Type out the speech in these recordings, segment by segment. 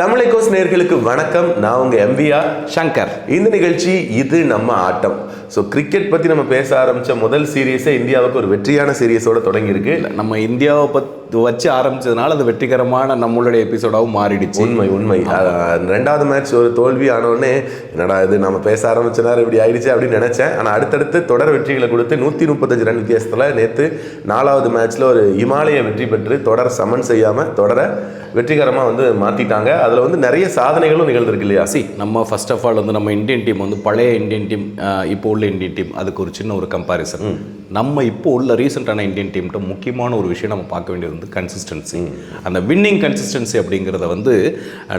தமிழைக்கோஸ் நேர்களுக்கு வணக்கம். நான் உங்க எம்விஆர் சங்கர். இந்த நிகழ்ச்சி இது நம்ம ஆட்டம். ஸோ கிரிக்கெட் பத்தி நம்ம பேச ஆரம்பிச்ச முதல் சீரியஸே இந்தியாவுக்கு ஒரு வெற்றியான சீரியஸோட தொடங்கியிருக்கு. நம்ம இந்தியாவை பத் வச்சு ஆரம்பிச்சதுனால அது வெற்றிகரமான நம்மளுடைய எபிசோடாவும் மாறிடுச்சு. உண்மை உண்மை. ரெண்டாவது மேட்ச் ஒரு தோல்வி ஆனோடனே என்னடா இது நம்ம பேச ஆரம்பிச்ச நேரம் இப்படி ஆயிடுச்சு அப்படின்னு நினைச்சேன். ஆனால் அடுத்தடுத்து தொடர் வெற்றிகளை கொடுத்து நூற்றி முப்பத்தஞ்சு ரன் வித்தியாசத்தில் நேற்று நாலாவது மேட்ச்ல ஒரு இமாலய வெற்றி பெற்று தொடர் சமன் செய்யாமல் தொடர வெற்றிகரமாக வந்து மாற்றிட்டாங்க அதில் வந்து நிறைய சாதனைகளும் நிகழ்ந்திருக்கு இல்லையா? சி நம்ம ஃபர்ஸ்ட் ஆஃப் ஆல் வந்து நம்ம இந்தியன் டீம் வந்து பழைய இந்தியன் டீம் இப்போ உள்ள இந்தியன் டீம் அதுக்கு ஒரு சின்ன ஒரு கம்பாரிசன் நம்ம இப்போ உள்ள ரீசெண்டான இந்தியன் டீம்கிட்ட முக்கியமான ஒரு விஷயம் நம்ம பார்க்க வேண்டியது வந்து கன்சிஸ்டன்சி அந்த வின்னிங் கன்சிஸ்டன்சி அப்படிங்கிறத வந்து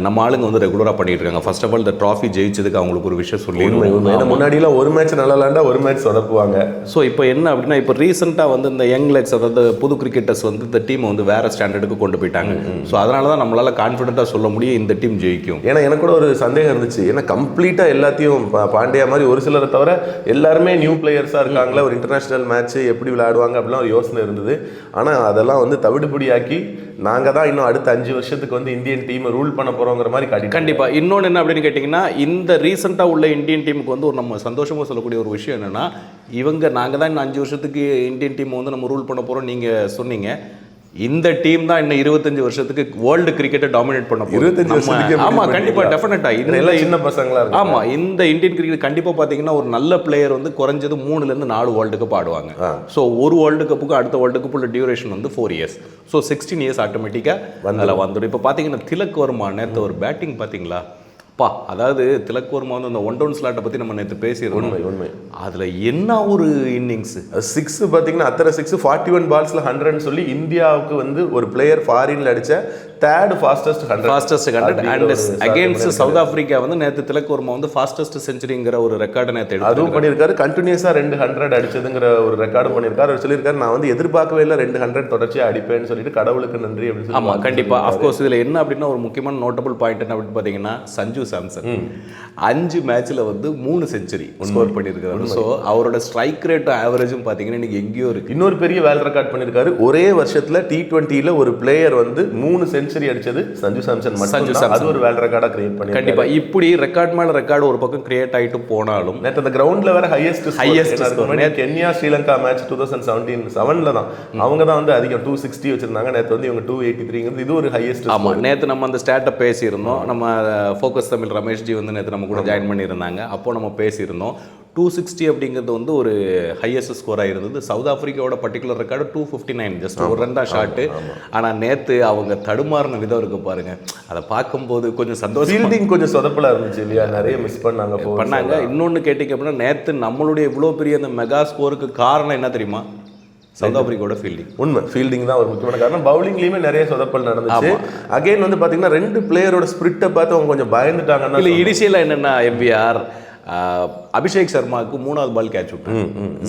நம்ம ஆளுங்க வந்து ரெகுலராக பண்ணிட்டு இருக்காங்க. ஃபர்ஸ்ட் ஆஃப் ஆல் இந்த ட்ராஃபி ஜெயிச்சதுக்கு அவங்களுக்கு ஒரு விஷயம் ஏன்னா முன்னாடிலாம் ஒரு மேட்ச் நல்லா விளாண்டா ஒரு மேட்ச் சொதப்புவாங்க. ஸோ இப்போ என்ன அப்படின்னா இப்போ ரீசெண்டாக வந்து இந்த யங் லெக்ஸ் அதாவது புது கிரிக்கெட்டர்ஸ் வந்து இந்த டீமை வந்து வேற ஸ்டாண்டர்டுக்கு கொண்டு போயிட்டாங்க. ஸோ அதனால தான் நம்மளால கான்ஃபிடென்ட்டாக சொல்ல முடியும் இந்த டீம் ஜெயிக்கும். ஏன்னா எனக்கு கூட ஒரு சந்தேகம் இருந்துச்சு. ஏன்னா கம்ப்ளீட்டாக எல்லாத்தையும் பாண்டியா மாதிரி ஒரு சிலரை தவிர எல்லாருமே நியூ பிளேயர்ஸாக இருக்காங்களே ஒரு இன்டர்நேஷனல் மேட்ச் எப்படி விளையாடுவாங்க அப்படிலாம் ஒரு யோசனை இருந்தது. ஆனால் அதெல்லாம் வந்து தவிடுபடியாக்கி நாங்கள் தான் இன்னும் அடுத்த அஞ்சு வருஷத்துக்கு வந்து இந்தியன் டீமை ரூல் பண்ண போகிறோங்கிற மாதிரி காட்டி கண்டிப்பாக இன்னொன்று என்ன அப்படின்னு கேட்டிங்கன்னா இந்த ரீசெண்டாக உள்ள இந்தியன் டீமுக்கு வந்து ஒரு நம்ம சந்தோஷமாக சொல்லக்கூடிய ஒரு விஷயம் என்னென்னா இவங்க நாங்கள் தான் இன்னும் அஞ்சு வருஷத்துக்கு இந்தியன் டீம் வந்து நம்ம ரூல் பண்ண போகிறோம் நீங்கள் சொன்னீங்க. இந்த டீம் தான் இன்னும் இருபத்தஞ்சு வருஷத்துக்கு வேர்ல்டு கிரிக்கெட்டை டாமினேட் பண்ண போகுது. இருபத்தஞ்சு நம்ம- வருஷத்துக்கே முடிவு ஆமா கண்டிப்பா பண்ணிட்டீங்களா? டெஃபினட்டா இந்த சின்ன பசங்களா இருக்கு ஆமா இந்த இந்தியன் கிரிக்கெட் கண்டிப்பா பாத்தீங்கன்னா ஒரு நல்ல பிளேயர் வந்து குறைஞ்சது மூணுல இருந்து நாலு வேர்ல்டு கப் ஆடுவாங்க. ஸோ ஒரு வேர்ல்டு கப்புக்கு அடுத்த வேர்ல்டு கப் உள்ள டியூரேஷன் வந்து four years so sixteen years ஆட்டோமேட்டிக்காக அதில் வந்துடும். இப்போ பார்த்தீங்கன்னா திலக் வர்மா நேற்று ஒரு பேட்டிங் பார்த்தீங்களா பா அதாவது திலக் வர்மா வந்து அந்த ஒன் டவுன் ஸ்லாட்டை பற்றி நம்ம நேற்று பேசியிருந்தோம். உண்மை உண்மை. அதில் என்ன ஒரு இன்னிங்ஸ் சிக்ஸ் பார்த்தீங்கன்னா அத்தனை சிக்ஸ் ஃபார்ட்டி ஒன் பால்ஸில் ஹண்ட்ரட்னு சொல்லி இந்தியாவுக்கு வந்து ஒரு பிளேயர் ஃபாரின்ல அடிச்ச third fastest hundred fastest hundred and against South Africa வந்து நேற்று திலக் வர்மா வந்து ஃபாஸ்டஸ்ட் செஞ்சுரிங்கிற ஒரு ரெக்கார்டை நேற்று அதுவும் பண்ணியிருக்காரு. கண்டினியூஸாக ரெண்டு ஹண்ட்ரட் அடிச்சதுங்கிற ஒரு ரெக்கார்டு பண்ணியிருக்காரு. அவர் சொல்லியிருக்காரு நான் வந்து எதிர்பார்க்கவே இல்லை ரெண்டு ஹண்ட்ரட் தொடர்ச்சியாக அடிப்பேன்னு சொல்லிட்டு கடவுளுக்கு நன்றி அப்படின்னு சொல்லி ஆமா கண்டிப்பா. அஃப்கோர்ஸ் இதுல என்ன அப்படின்னா ஒரு முக்கியமான நோட்டபிள் பாயிண்ட் என்ன அப்படின்னு பாத்தீங்கன்னா சஞ்சு சாம்சன் அஞ்சு மேட்ச்ல வந்து மூணு செஞ்சுரி ஸ்கோர் பண்ணியிருக்காரு ஸோ அவரோட ஸ்ட்ரைக் ரேட் ஆவரேஜும் பாத்தீங்கன்னா இன்னைக்கு எங்கேயோ இருக்கு. இன்னொரு பெரிய வேல் ரெக்கார்ட் பண்ணியிருக்காரு. ஒரே வருஷத்துல டி டுவெண்ட்டியில் ஒரு பிளேயர் வந்து மூணு செஞ்சுரி அடிச்சது சஞ்சு சாம்சன் சஞ்சு. அது ஒரு வேல் ரெக்கார்டாக கிரியேட் பண்ணி கண்டிப்பா. இப்படி ரெக்கார்ட் மேல ரெக்கார்டு ஒரு பக்கம் கிரியேட் ஆயிட்டு போனாலும் நேற்று அந்த கிரவுண்ட்ல வேற highest highest Kenya Sri Lanka match two thousand seventeen செவன்ல தான். அவங்க தான் வந்து அதிகம் டூ சிக்ஸ்டி வச்சிருந்தாங்க. நேற்று வந்து இவங்க டூ எயிட்டி த்ரீங்கிறது இது ஒரு ஹையஸ்ட் ஆமா. நேத்து நம்ம அந்த ஸ்டேட்டை பேசியிருந்தோம். நம்ம ஃபோக்கஸ் தமிழ் ரமேஷ்ஜி வந்து நேத்து நம்ம கூட ஜாயின் பண்ணியிருந்தாங்க. அப்போ நம்ம பேசியிருந்தோம். டூ சிக்ஸ்டி அப்படிங்கிறது வந்து ஒரு ஹையஸ்ட் ஸ்கோராக இருந்தது. South ஆஃப்ரிக்காவோட particular record two fifty nine just ஒரு தான் ஷாட்டு ஆனால் நேற்று அவங்க தடுமாறின விதம் இருக்கு பாருங்க. அதை பார்க்கும்போது கொஞ்சம் சந்தோஷம் ஃபீல்டிங் கொஞ்சம் சொதப்பலா இருந்துச்சு இல்லையா? நிறைய மிஸ் பண்ணாங்க பண்ணாங்க. இன்னொன்று கேட்டிங்க அப்படின்னா நேற்று நம்மளுடைய இவ்வளோ பெரிய அந்த மெகா ஸ்கோருக்கு காரணம் என்ன தெரியுமா? சவுத் ஆஃப்ரிக்காவோட ஃபீல்டிங் உண்மை. ஃபீல்டிங் தான் ஒரு முக்கியமான காரணம். பவுலிங்லயுமே நிறைய சொதப்பல் நடந்துச்சு. அகைன் வந்து பாத்தீங்கன்னா ரெண்டு பிளேயரோட ஸ்பிரிட்டை பார்த்து அவங்க கொஞ்சம் பயந்துட்டாங்கன்னா இல்லை இனிஷியலாக என்னென்னா எம்பிஆர் அபிஷேக் சர்மாவுக்கு மூணாவது பால் கேட்ச் விட்டு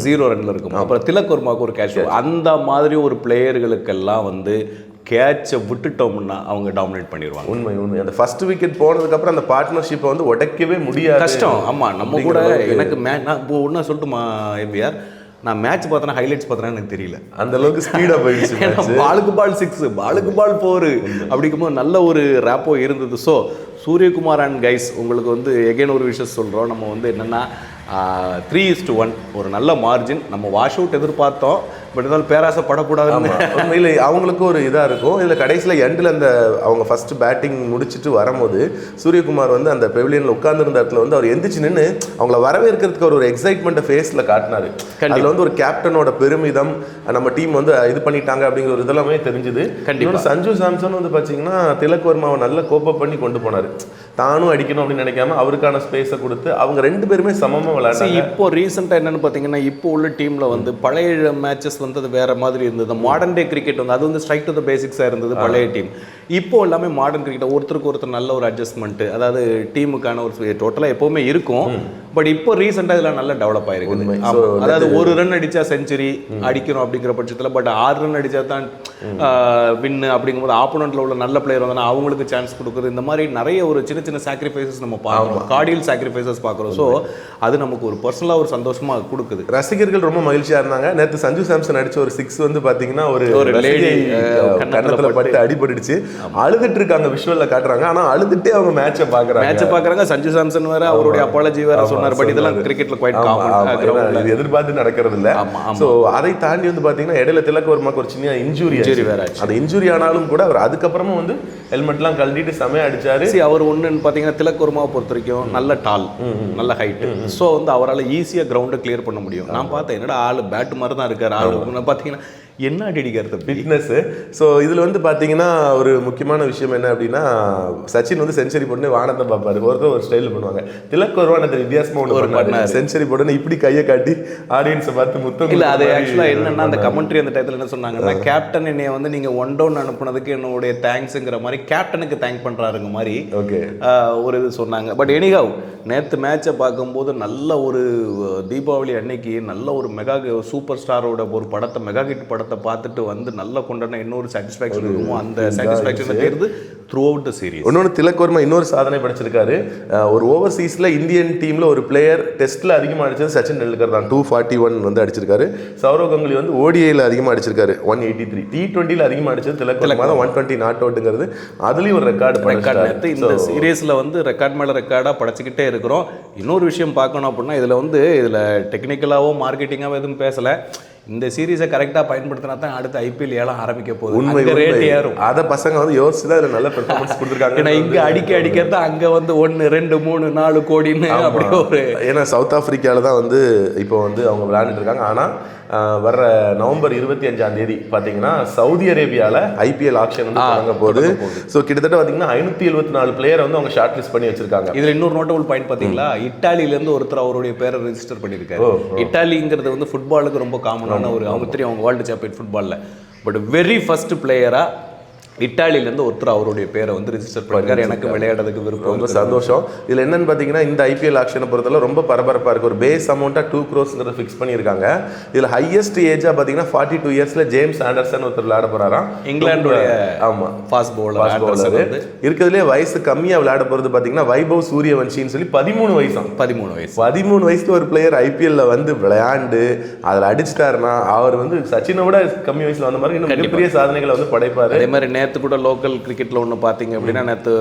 ஜீரோ ரன்ல இருக்கும். அப்புறம் திலக் வர்மாவுக்கு ஒரு கேட்ச் அந்த மாதிரி ஒரு பிளேயர்களுக்கெல்லாம் வந்து கேட்சை விட்டுட்டோம்னா அவங்க டாமினேட் பண்ணிடுவாங்க உண்மை உண்மை. அந்த ஃபர்ஸ்ட் விக்கெட் போனதுக்கு அப்புறம் அந்த பார்ட்னர்ஷிப்பை வந்து உடைக்கவே முடியாது. கஷ்டம். ஆமா. நம்ம கூட எனக்கு மே நான் இப்போ ஒன்றா சொல்லட்டுமா எம்பிஆர் நான் மேட்ச் பார்த்தேன்னா ஹைலைட்ஸ் பார்த்தேன்னா எனக்கு தெரியல. அந்த அளவுக்கு ஸ்பீடா போயிடுச்சு பாலுக்கு பால் சிக்ஸ் பாலுக்கு பால் ஃபோரு அப்படிங்கும்போது நல்ல ஒரு ரேப்போ இருந்தது. ஸோ சூரியகுமார் அண்ட் கைஸ் உங்களுக்கு வந்து எகைன் ஒரு விஷயம் சொல்கிறோம் நம்ம வந்து என்னென்னா த்ரீ இஸ் டு ஒன் ஒரு நல்ல மார்ஜின் நம்ம வாஷ் அவுட் எதிர்பார்த்தோம். பட் இருந்தாலும் பேராசப்படக்கூடாதுன்னு உண்மையில அவங்களுக்கு ஒரு இதா இருக்கும். இதுல கடைசியில எண்டில் அந்த அவங்க ஃபர்ஸ்ட் பேட்டிங் முடிச்சிட்டு வரும்போது சூரியகுமார் வந்து அந்த பெவிலியன்ல உட்கார்ந்திருந்த இடத்துல வந்து அவர் எந்திரிச்சு நின்று அவங்கள வரவேற்கிறதுக்கு அவர் ஒரு எக்ஸைட்மெண்ட்டை ஃபேஸ்ல காட்டினாரு. அதுல வந்து ஒரு கேப்டனோட பெருமிதம் நம்ம டீம் வந்து இது பண்ணிட்டாங்க அப்படிங்கிற ஒரு இதெல்லாமே தெரிஞ்சுது. கண்டிப்பா. இன்னொன்னு சஞ்சு சாம்சன் வந்து பாத்தீங்கன்னா திலக் வர்மாவை நல்ல கோப்பப் பண்ணி கொண்டு போனாரு. தானும் அடிக்கணும் அப்படின்னு நினைக்காம அவருக்கான ஸ்பேஸை கொடுத்து அவங்க ரெண்டு பேருமே சமமா See, விளையாண்டாங்க. இப்போ ரீசெண்டாக என்னன்னு பார்த்தீங்கன்னா இப்போ உள்ள டீம்ல வந்து பழைய மேட்சஸ் வந்து அது வேற மாதிரி இருந்தது. மாடர்ன் டே கிரிக்கெட் வந்து அது வந்து ஸ்ட்ரைக் டு த பேசிக்ஸாக இருந்தது பழைய டீம் இப்போ எல்லாமே மாடர்ன் கிரிக்கெட் ஒருத்தருக்கு ஒருத்தர் நல்ல ஒரு அட்ஜஸ்ட்மெண்ட் அதாவது டீமுக்கான ஒரு டோட்டலாக எப்பவுமே இருக்கும். பட் இப்போ ரீசெண்டாக இதெல்லாம் நல்லா டெவலப். So, அதாவது ஒரு ரன் அடிச்சா செஞ்சுரி அடிக்கணும் அப்படிங்கிற பட்சத்தில் பட் ஆறு ரன் அடிச்சா தான் வின்னு அப்படிங்கும்போது ஆப்போனண்ட்ல உள்ள நல்ல பிளேயர் வந்தா அவங்களுக்கு சான்ஸ் கொடுக்குறது இந்த மாதிரி நிறைய ஒரு சின்ன சின்ன சாக்ரிஃபைசஸ் நம்ம பார்க்குறோம். கார்டியல் சாக்ரிஃபைசஸ் பார்க்குறோம். ஸோ அது நமக்கு ஒரு பர்சனலாக ஒரு சந்தோஷமா கொடுக்குது. ரசிகர்கள் ரொம்ப மகிழ்ச்சியா இருந்தாங்க. நேத்து சஞ்சு சாம்சன் அடிச்ச ஒரு சிக்ஸ் வந்து பாத்தீங்கன்னா ஒரு அஹ், கன்னத்துல பட்டு. அடிபட்டுடுச்சு. அழுதுட்டு இருக்காங்க விஷுவல்ல காட்டுறாங்க. ஆனா அழுதுட்டே அவங்க மேட்சை பாக்குறாங்க. மேட்சை பார்க்குறாங்க சஞ்சு சாம்சன் வேற அவருடைய அப்பாலஜி வேற சொன்னார். பட் இதெல்லாம் கிரிக்கெட்ல குவைட் எதிர்பார்த்து நடக்கிறது இல்ல. சோ அதை தாண்டி வந்து பாத்தீங்கன்னா இடையில திலக் வர்மாக்கு ஒரு சின்ன இன்ஜுரி Injury வேற. அந்த இன்ஜுரி ஆனாலும் கூட அவர் அதுக்கப்புறமும் வந்து ஹெல்மெட்லாம் கழட்டிட்டு செமையா அடிச்சாரு. அவர் ஒண்ணுன்னு பார்த்தீங்கன்னா திலக் வர்மாவை பொறுத்த வரைக்கும் நல்ல டால் நல்ல ஹைட் ஸோ வந்து அவரால் ஈஸியாக கிரவுண்டை கிளியர் பண்ண முடியும். நான் பார்த்தேன் என்னடா ஆள் பேட் மாதிரி தான் இருக்காரு ஆள். பார்த்தீங்கன்னா என்ன அடி அடிக்கிறது தம்பி? ஃபிட்னஸ் ஸோ இதில் வந்து பார்த்தீங்கன்னா ஒரு முக்கியமான விஷயம் என்ன அப்படின்னா சச்சின் வந்து செஞ்சுரி போட்டு வானத்தை பார்ப்பாரு. ஒருத்தர் ஒரு ஸ்டைல் பண்ணுவாங்க. திலக் வருவான் அந்த வித்தியாசமா ஒன்று பண்ணாரு. செஞ்சுரி போட்டு இப்படி கையை காட்டி ஆடியன்ஸை பார்த்து முத்தம் இல்ல அது கொடுத்த மாதிரி ஆக்சுவலா என்னன்னா அந்த கமெண்ட்ரி அந்த டயத்துல என்ன சொன்னாங்கன்னா கேப்டன் என்னைய வந்து நீங்க ஒன் டவுன் அனுப்புனதுக்கு என்னுடைய தேங்க்ஸ்ங்கிற மாதிரி கேப்டனுக்கு தேங்க் பண்றாருங்க மாதிரி ஓகே. ஒரு இது சொன்னாங்க. பட் எனிகாவ் நேற்று மேட்சை பார்க்கும்போது நல்ல ஒரு தீபாவளி அன்னைக்கு நல்ல ஒரு மெகா சூப்பர் ஸ்டாரோட ஒரு படத்தை மெகா ஹிட் படத்தை பார்த்துட்டு வந்து நல்லா கொண்டாடின இன்னொரு சாட்டிஸ்ஃபேக்ஷன் இருக்குமோ. அந்த சாட்டிஸ்ஃபேக்ஷன் தெரியுது த்ரூ அவுட் த சீரிஸ் இன்னொன்று திலக் வர்மா இன்னொரு சாதனை படைச்சிருக்காரு. ஒரு ஓவர்சீஸில் இந்தியன் டீமில் ஒரு பிளேயர் டெஸ்ட்டில் அதிகமாக அடிச்சது சச்சின் டெண்டுல்கர் தான். டூ ஃபார்ட்டி ஒன் வந்து அடிச்சிருக்காரு. சௌரவ் கங்குலி வந்து ஓடிஐயில் அதிகமாக அடிச்சிருக்காரு. ஒன் எயிட்டி த்ரீ டி டுவெண்ட்டியில் அதிகமாக அடிச்சது திலக் வர்மா தான். ஒன் டுவெண்ட்டி நாட் அவுட்டுங்கிறது அதுலேயும் ஒரு ரெக்கார்டு ரெக்கார்ட் இந்த சீரியஸில் வந்து ரெக்கார்ட் மேலே ரெக்கார்டாக படைச்சிக்கிட்டே இருக்கிறோம். இன்னொரு விஷயம் பார்க்கணும் அப்படின்னா இதில் வந்து இதில் டெக்னிக்கலாவோ மார்க்கெட்டிங்காவோ எதுவும் பேசலை. இந்த சீரீஸை கரெக்டாக பயன்படுத்தினா தான் அடுத்த ஐபிஎல் ஏலம் ஆரம்பிக்க போகுது. உண்மை ரேட் ஏறும். அதை பசங்க வந்து யோசிச்சு தான் இதில் நல்ல பெர்ஃபார்மன்ஸ் ஏன்னா கொடுத்துருக்காங்க இங்க அடிக்க அடிக்கிறது அங்க வந்து ஒன்னு ரெண்டு மூணு நாலு கோடின்னு அப்படியே ஒரு ஏன்னா சவுத் ஆப்பிரிக்கால தான் வந்து இப்போ வந்து அவங்க விளையாண்டுட்டு இருக்காங்க. ஆனால் வர்ற நவம்பர் இருபத்தி அஞ்சாம் தேதி பார்த்தீங்கன்னா சவுதி அரேபியாவில் ஐபிஎல் ஆக்ஷன் வந்து தொடங்க போகுது. ஸோ கிட்டத்தட்ட பார்த்தீங்கன்னா ஐநூற்றி எழுபத்தி நாலு பிளேயரை வந்து அவங்க ஷார்ட் லிஸ்ட் பண்ணி வச்சிருக்காங்க. இதுல இன்னொரு நோட்டபிள் பாயிண்ட் பாத்தீங்களா? இட்டாலில இருந்து ஒருத்தர் அவருடைய பேரை ரெஜிஸ்டர் பண்ணியிருக்காரு. இட்டாலிங்கிறது வந்து ஃபுட்பாலுக்கு ரொம்ப காமனான ஒரு அவங்க தெரியும் அவங்க வேர்ல்டு சாம்பியன் ஃபுட்பால்ல பட் வெரி ஃபர்ஸ்ட் பிளேயரா இட்டாலில இருந்து ஒருத்தர் அவருடைய பேரை வந்து ரெஜிஸ்டர் பண்ணிருக்காரு. எனக்கு விளையாடுறதுக்கு விருப்பம் ரொம்ப சந்தோஷம். இதில் என்னன்னு பார்த்தீங்கன்னா இந்த ஐபிஎல் ஆக்ஷனை பொறுத்தவரை ரொம்ப பரபரப்பாக இருக்குது ஒரு பேஸ் அமௌண்ட்டாக டூ க்ரோஸ்ங்கிறத ஃபிக்ஸ் பண்ணியிருக்காங்க. இதில் ஹையஸ்ட் ஏஜாக பார்த்தீங்கன்னா ஃபார்ட்டி டூ இயர்ஸில் ஜேம்ஸ் ஆண்டர்சன் ஒருத்தர் விளையாட போகிறாராம் இங்கிலாந்துடைய ஆமாம் ஃபாஸ்ட் பவுலர் bowler. வந்து. இருக்கிறதுலே வயசு கம்மியாக விளையாட போகிறது பார்த்தீங்கன்னா வைபவ் சூரியவன்ஷின்னு சொல்லி பதிமூணு வயசாம் பதிமூணு வயசு. பதிமூணு வயசுல ஒரு பிளேயர் ஐபிஎல்ல வந்து விளையாண்டு அதில் அடிச்சிட்டாருன்னா அவர் வந்து சச்சினை விட கம்மி வயசுல வந்த மாதிரி இன்னும் மிகப்பெரிய சாதனைகளை வந்து படைப்பாரு. அதே மாதிரி நேற்று கூட லோக்கல் கிரிக்கெட்டில் ஒன்று பார்த்தீங்க அப்படின்னா நேற்று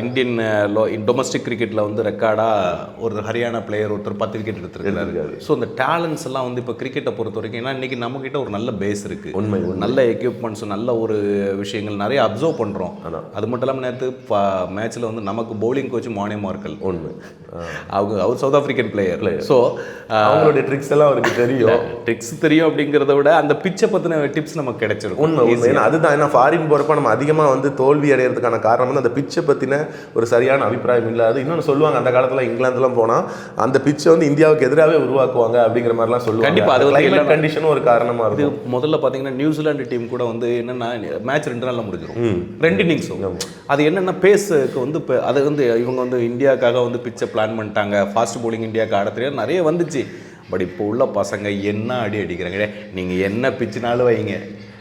இந்தியன் லோ டொமஸ்டிக் கிரிக்கெட்டில் வந்து ரெக்கார்டாக ஒரு ஹரியானா பிளேயர் ஒருத்தர் பத்து விக்கெட் எடுத்திருக்காரு. ஸோ இந்த டேலண்ட்ஸ் எல்லாம் வந்து இப்போ கிரிக்கெட்டை பொறுத்த வரைக்கும் ஏன்னா இன்னைக்கு நம்மக்கிட்ட ஒரு நல்ல பேஸ் இருக்கு. உண்மை நல்ல எக்யூப்மெண்ட்ஸ் நல்ல ஒரு விஷயங்கள் நிறைய அப்சர்வ் பண்ணுறோம் அது மட்டும் இல்லாமல் நேற்று மேட்ச்சில் வந்து நமக்கு பவுலிங் கோச் மானே மார்க்கல். உண்மை. அவங்க அவர் சவுத் ஆப்பிரிக்கன் பிளேயர் ஸோ அவங்களுடைய ட்ரிக்ஸ் எல்லாம் அவருக்கு தெரியும். ட்ரிக்ஸ் தெரியும் அப்படிங்கிறத விட அந்த பிச்சை பற்றின டிப்ஸ் நமக்கு கிடைச்சிருக்கும். உண்மை அதுதான் ஏன்னா ஃபாரின் போகிறப்ப நம்ம அதிகமாக வந்து தோல்வி அடையிறதுக்கான காரணம் வந்து அந்த பிச்சை பற்றின ஒரு சரியான அபிப்பிராயம் இல்லாது. இன்னொன்று சொல்லுவாங்க அந்த காலத்தில் இங்கிலாந்துலாம் போனால் அந்த பிச்சை வந்து இந்தியாவுக்கு எதிராகவே உருவாக்குவாங்க அப்படிங்கிற மாதிரிலாம் சொல்லுவாங்க. கண்டிப்பா, அது கிளைமேட் கண்டிஷனும் ஒரு காரணமாக இது இருக்கும். முதல்ல பார்த்தீங்கன்னா நியூசிலாந்து டீம் கூட வந்து என்னன்னா மேட்ச் ரெண்டு நாளில் முடிஞ்சிடும் ரெண்டு இன்னிங்ஸும் அது என்னன்னா பேஸுக்கு வந்து இப்போ அது வந்து இவங்க வந்து இந்தியாவுக்காக வந்து பிச்சை பிளான் பண்ணிட்டாங்க. ஃபாஸ்ட் bowling இந்தியாவுக்கு ஆட தெரியாது. நிறைய வந்துச்சு. பட் இப்போ உள்ள பசங்க என்ன அடி அடிக்கிறாங்க? டேய், நீங்க என்ன பிச்சுனாலும் வைங்க.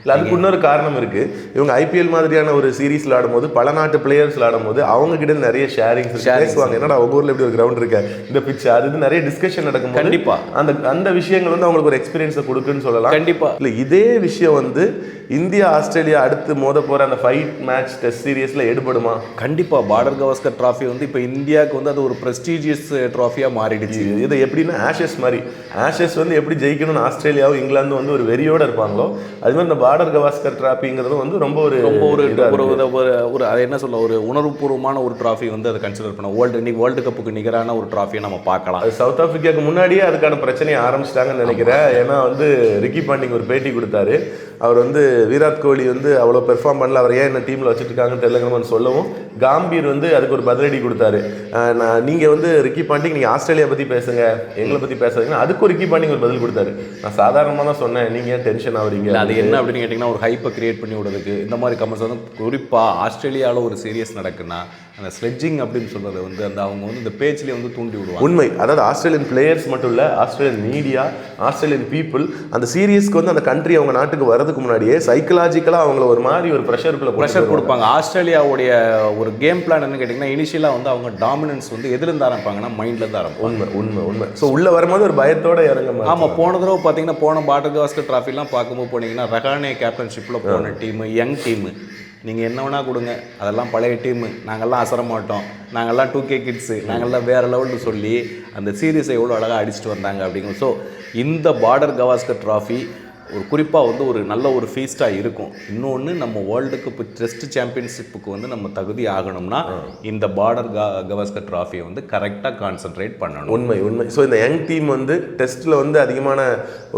இல்லை அதுக்கு இன்னொரு காரணம் இருக்கு. இவங்க ஐபிஎல் மாதிரியான ஒரு சீரீஸ் விளையாடும்போது பல நாட்டு பிளேயர்ஸ் விளையாடும்போது அவங்க கிட்ட நிறைய ஷேரிங்ஸ் பேசுவாங்க. என்னடா உங்க ஊர்ல இப்படி ஒரு கிரவுண்ட் இருக்கு? இந்த பிச் அது நிறைய டிஸ்கஷன் நடக்கும் கண்டிப்பா. அந்த அந்த விஷயங்கள் வந்து அவங்களுக்கு ஒரு எக்ஸ்பீரியன்ஸை கொடுக்குன்னு சொல்லலாம். கண்டிப்பா. இல்ல இதே விஷயம் வந்து இந்தியா ஆஸ்திரேலியா அடுத்து மோத போற அந்த ஃபைட் மேட்ச் டெஸ்ட் சீரியஸ்ல எடுபடுமா? கண்டிப்பா. பார்டர் கவாஸ்கர் டிராஃபி வந்து இப்போ இந்தியாவுக்கு வந்து அது ஒரு ப்ரெஸ்டீஜியஸ் ட்ராஃபியா மாறிடுச்சு. இது- எப்படின்னா ஆஷஸ் மாதிரி. ஆஷஸ் வந்து எப்படி ஜெயிக்கணும்னு ஆஸ்திரேலியாவும் இங்கிலாந்தும் வந்து ஒரு வெறியோட இருப்பாங்களோ அது மாதிரி இந்த பார்டர் கவாஸ்கர் டிராபிங்கிறதும் வந்து ரொம்ப ஒரு ரொம்ப ஒரு ஒரு. ஒரு- அது என்ன சொல்ல ஒரு உணர்வுபூர்வமான ஒரு ட்ராஃபி வந்து அதை கன்சிடர் பண்ண வேர்ல்டு இன்னைக்கு வேர்ல்டு கப்புக்கு நிகரான ஒரு ட்ராஃபியை நம்ம பார்க்கலாம். அது சவுத் ஆப்பிரிக்காவுக்கு முன்னாடியே அதுக்கான பிரச்சனையை ஆரம்பிச்சிட்டாங்கன்னு நினைக்கிறேன். ஏன்னா வந்து ரிக்கி பாண்டிங் ஒரு பேட்டி கொடுத்தாரு. அவர் வந்து விராட் கோலி வந்து அவ்வளோ பெர்ஃபார்ம் பண்ணல. அவர் ஏன் என்ன டீமில் வச்சுருக்காங்கன்னு தெரியலங்கன்னு சொல்லவும். காம்பீர் வந்து அதுக்கு ஒரு பதிலடி கொடுத்தாரு. நான் நீங்கள் வந்து ரிக்கி பாண்டிங் நீங்கள் ஆஸ்திரேலியா பற்றி பேசுங்க எங்களை பற்றி பேசுறீங்கன்னா அதுக்கு ரிக்கி பாண்டிங் ஒரு பதில் கொடுத்தாரு. நான் சாதாரணமாக தான் சொன்னேன். நீங்கள் ஏன் டென்ஷன் ஆகுறீங்க அது என்ன அப்படின்னு கேட்டிங்கன்னா ஒரு ஹைப்பை கிரியேட் பண்ணி விடுறதுக்கு இந்த மாதிரி கமெண்ட்ஸ் வந்து குறிப்பாக ஆஸ்திரேலியாவில் ஒரு சீரியஸ் நடக்குன்னா அந்த ஸ்லெட்ஜிங் அப்படின்னு சொல்றது வந்து அந்த அவங்க வந்து இந்த பேஜ்லேயே வந்து தூண்டி விடுவாங்க. உண்மை. அதாவது ஆஸ்திரேலியன் பிளேயர்ஸ் மட்டும் இல்லை ஆஸ்திரேலியன் மீடியா ஆஸ்திரேலியன் பீப்புள் அந்த சீரியஸ்க்கு வந்து அந்த கண்ட்ரி அவங்க நாட்டுக்கு வரதுக்கு முன்னாடியே சைக்கலாஜிக்கலாக அவங்கள ஒரு மாதிரி ஒரு ப்ரெஷருக்குள்ள ப்ரெஷர் கொடுப்பாங்க. ஆஸ்திரேலியாவுடைய ஒரு கேம் பிளான் என்ன கேட்டிங்கன்னா இனிஷியலாக வந்து அவங்க டாமினன்ஸ் வந்து எதுலேருந்து ஆரம்பிப்பாங்கன்னா மைண்ட்லேருந்து ஆரம்பிப்பாங்க. உண்மை உண்மை உண்மை. ஸோ உள்ள வரும்போது ஒரு பயத்தோட இறங்க. ஆமாம் போன தடவை பார்த்தீங்கன்னா போன பாட்டர் கவாஸ்கர் ட்ராஃபிலாம் பார்க்கும்போது போனீங்கன்னா ரகானே கேப்டன்ஷிப்பில் போன டீமு யங் டீமு நீங்கள் என்ன வேணால் கொடுங்க. அதெல்லாம் பழைய டீமு நாங்கள்லாம் அசர மாட்டோம். நாங்கள்லாம் டூ கே கிட்ஸு நாங்கள்லாம் வேறு லெவல்னு சொல்லி அந்த சீரீஸை எவ்வளோ அழகாக அடிச்சிட்டு வந்தாங்க அப்படிங்க ஸோ இந்த பார்டர் கவாஸ்கர் ட்ராஃபி ஒரு குறிப்பாக வந்து ஒரு நல்ல ஒரு ஃபீஸ்ட்டாக இருக்கும். இன்னொன்று நம்ம வேர்ல்டு கப் டெஸ்ட் சாம்பியன்ஷிப்புக்கு வந்து நம்ம தகுதி ஆகணும்னா இந்த பார்டர் கவாஸ்கர் ட்ராஃபியை வந்து கரெக்டாக கான்சென்ட்ரேட் பண்ணணும். உண்மை உண்மை. ஸோ இந்த யங் டீம் வந்து டெஸ்ட்டில் வந்து அதிகமான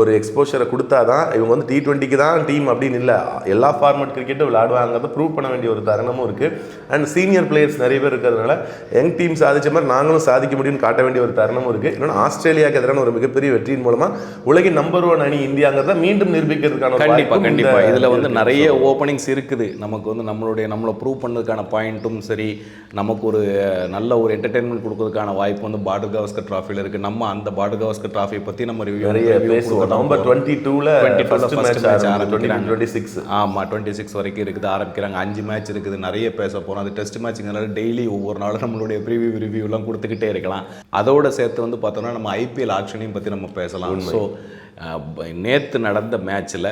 ஒரு எக்ஸ்போஷரை கொடுத்தா தான் இவங்க வந்து டி டுவெண்ட்டிக்கு தான் டீம் அப்படின்னு இல்லை. எல்லா ஃபார்மட் கிரிக்கெட்டும் விளையாடுவாங்கிறத ப்ரூவ் பண்ண வேண்டிய ஒரு தருணமும் இருக்குது அண்ட் சீனியர் பிளேயர்ஸ் நிறைய பேர் இருக்கிறதுனால யங் டீம் சாதிச்ச மாதிரி நாங்களும் சாதிக்க முடியும்னு காட்ட வேண்டிய ஒரு தருணமும் இருக்குது இன்னொன்று ஆஸ்திரேலியாவுக்கு எதிரான ஒரு மிகப்பெரிய வெற்றியின் மூலமாக உலகின் நம்பர் ஒன் அணி இந்தியாங்கிறத மீண்டும் நிரூபிக்கிறதுக்கான ஒரு கண்டிப்பா வாய்ப்பும் கண்டிப்பா. இந்த- இதுல வந்து நிறைய ஓப்பனிங்ஸ் இருக்குது. நமக்கு வந்து நம்மளுடைய நம்மளை ப்ரூவ் பண்ணதுக்கான பாயிண்ட்டும் சரி நமக்கு ஒரு நல்ல ஒரு என்டர்டைன்மெண்ட் கொடுக்கறதுக்கான வாய்ப்பு வந்து பார்டர் கவாஸ்கர் ட்ராஃபியில் இருக்கு. நம்ம அந்த பார்டர் கவாஸ்கர் ட்ராஃபியை பத்தி நம்ம ரிவ்யூ நிறைய பேசுவோம். நவம்பர் டுவெண்ட்டி டூவில் 22 ஃபர்ஸ்ட் first மேட்ச் match ஆரம்பிக்கிறாங்க. ஆரம்பிக்கிறாங்க. டுவெண்ட்டி சிக்ஸ் ஆமா டுவெண்ட்டி சிக்ஸ் வரைக்கும் இருக்குது. ஆரம்பிக்கிறாங்க. அஞ்சு மேட்ச் இருக்குது. நிறைய பேச போகிறோம் அது டெஸ்ட் மேட்ச்ங்கிறனால டெய்லி ஒவ்வொரு நாளும் நம்மளுடைய ப்ரிவியூ ரிவ்யூலாம் கொடுத்துக்கிட்டே இருக்கலாம். அதோட சேர்த்து வந்து பார்த்தோம்னா நம்ம ஐபிஎல் ஆக்ஷனையும் பற்றி நம்ம பேசலாம். ஸோ நேற்று நடந்த மேட்ச்சில்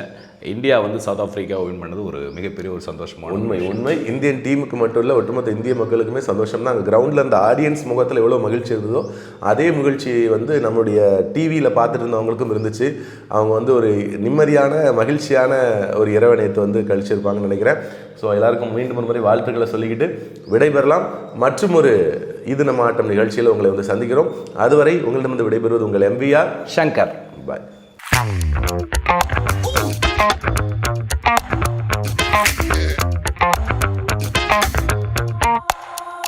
இந்தியா வந்து சவுத் ஆஃப்ரிக்காவை வின் பண்ணது ஒரு மிகப்பெரிய ஒரு சந்தோஷமான உண்மை உண்மை. இந்தியன் டீமுக்கு மட்டும் இல்லை ஒட்டுமொத்த இந்திய மக்களுக்குமே சந்தோஷம் தான் அங்கே கிரவுண்டில் அந்த ஆடியன்ஸ் முகத்தில் எவ்வளோ மகிழ்ச்சி இருந்ததோ அதே மகிழ்ச்சி வந்து நம்மளுடைய டிவியில் பார்த்துட்டு இருந்தவங்களுக்கும் இருந்துச்சு. அவங்க வந்து ஒரு நிம்மதியான மகிழ்ச்சியான ஒரு இரவு நேற்று வந்து கழிச்சிருப்பாங்கன்னு நினைக்கிறேன். ஸோ எல்லாருக்கும் மீண்டும் ஒரு முறை வாழ்த்துக்களை சொல்லிக்கிட்டு விடைபெறலாம். மற்றும் ஒரு இது நம்ம ஆட்டம் நிகழ்ச்சியில் உங்களை வந்து சந்திக்கிறோம். அதுவரை உங்களிடமிருந்து விடைபெறுவது உங்கள் எம்பிஆர் சங்கர். பாய்